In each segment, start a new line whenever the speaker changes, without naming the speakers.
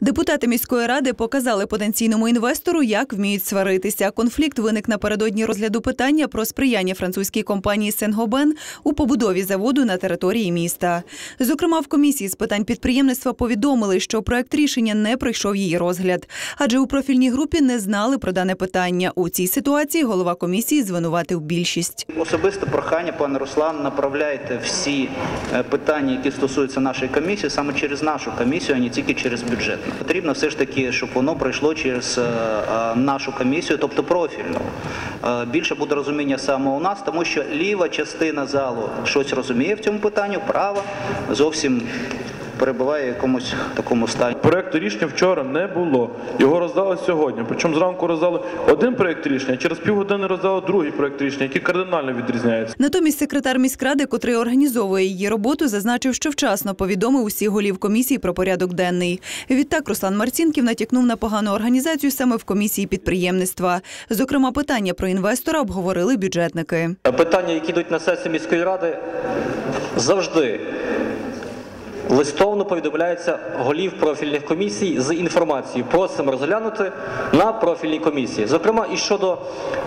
Депутати міської ради показали потенційному інвестору, як вміють сваритися. Конфлікт виник напередодні розгляду питання про сприяння французькій компанії Сен-Гобен у побудові заводу на території міста. Зокрема, в комісії з питань підприємництва повідомили, що проект рішення не пройшов її розгляд, адже у профільній групі не знали про дане питання. У цій ситуації голова комісії звинуватив більшість.
Особисте прохання, пане Руслан, направляйте всі е, питання, які стосуються нашої комісії, саме через нашу комісію, а не тільки через бюджетну. Потрібно все ж таки, щоб воно пройшло через е, е, нашу комісію, тобто профільну. Е, Більше буде розуміння саме у нас, тому що ліва частина залу щось розуміє в цьому питанні, права зовсім перебуває в якомусь такому стані.
Проекту рішення вчора не було. Його роздали сьогодні. Причому зранку роздали один проект рішення, через півгодини роздали другий проект рішення, який кардинально відрізняється.
Натомість секретар міськради, котрий організовує її роботу, зазначив, що вчасно повідомив усіх голів комісії про порядок денний. Відтак Руслан Марцінків натякнув на погану організацію саме в комісії підприємництва. Зокрема, питання про інвестора обговорили бюджетники.
Питання, які йдуть на сесію міської ради, завжди листовно повідомляється голів профільних комісій з інформацією. Просимо розглянути на профільній комісії. Зокрема, і щодо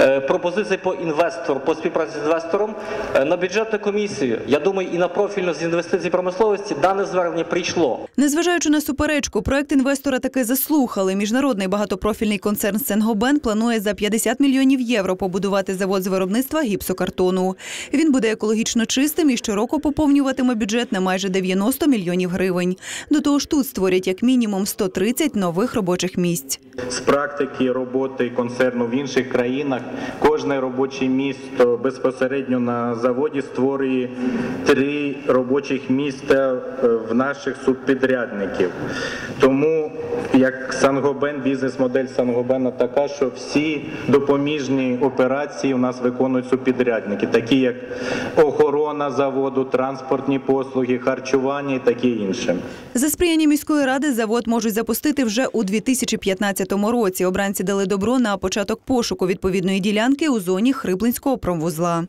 е, пропозицій по інвестору, по співпраці з інвестором е, на бюджетну комісію, я думаю, і на профільну з інвестицій промисловості дане звернення прийшло.
Незважаючи на суперечку, проект інвестора таки заслухали. Міжнародний багатопрофільний концерн Сенгобен планує за 50 мільйонів євро побудувати завод з виробництва гіпсокартону. Він буде екологічно чистим і щороку поповнюватиме бюджет на майже 90 мільйонів гривень. До того ж, тут створять як мінімум 130 нових робочих місць.
з практики роботи концерну в інших країнах кожне робоче місто безпосередньо на заводі створює три робочих місця е, в наших субпідрядників. Тому як Сангобен, бізнес-модель Сангобена така, що всі допоміжні операції у нас виконують субпідрядники, такі як охорона заводу, транспортні послуги, харчування і таке інше.
За сприяння міської ради завод можуть запустити вже у 2015 році. Обранці дали добро на початок пошуку відповідної ділянки у зоні Хриблинського промвузла.